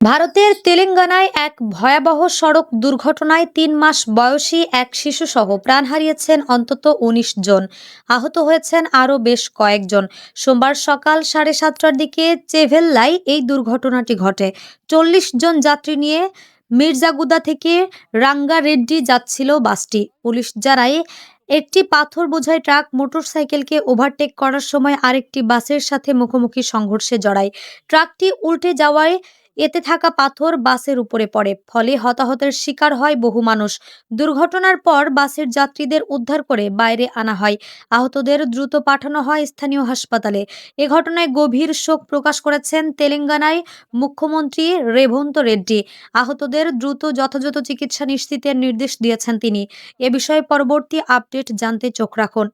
ভারতের তেলেঙ্গানায় এক ভয়াবহ সড়ক দুর্ঘটনায় তিন মাস বয়সী এক শিশুসহ প্রাণ হারিয়েছেন অন্তত উনিশ জন। আহত হয়েছেন আরও বেশ কয়েকজন। সোমবার সকাল সাড়ে সাতটার দিকে চেভেল্লায় এই দুর্ঘটনাটি ঘটে। চল্লিশ জন যাত্রী নিয়ে মির্জাগুদা থেকে রাঙ্গারেড্ডি যাচ্ছিল বাসটি। পুলিশ জানায়, একটি পাথর বোঝাই ট্রাক মোটরসাইকেলকে ওভারটেক করার সময় আরেকটি বাসের সাথে মুখোমুখি সংঘর্ষে জড়ায়। ট্রাকটি উল্টে যাওয়ায় এতে থাকা পাথর বাসের উপরে পড়ে, ফলে হতাহতের শিকার হয় বহু মানুষ। দুর্ঘটনার পর বাসের যাত্রীদের উদ্ধার করে বাইরে আনা হয়। আহতদের দ্রুত পাঠানো হয় স্থানীয় হাসপাতালে। এ ঘটনায় গভীর শোক প্রকাশ করেছেন তেলেঙ্গানায় মুখ্যমন্ত্রী রেভন্ত রেড্ডি। আহতদের দ্রুত যথাযথ চিকিৎসা নিশ্চিতের নির্দেশ দিয়েছেন তিনি। এ বিষয়ে পরবর্তী আপডেট জানতে চোখ রাখুন।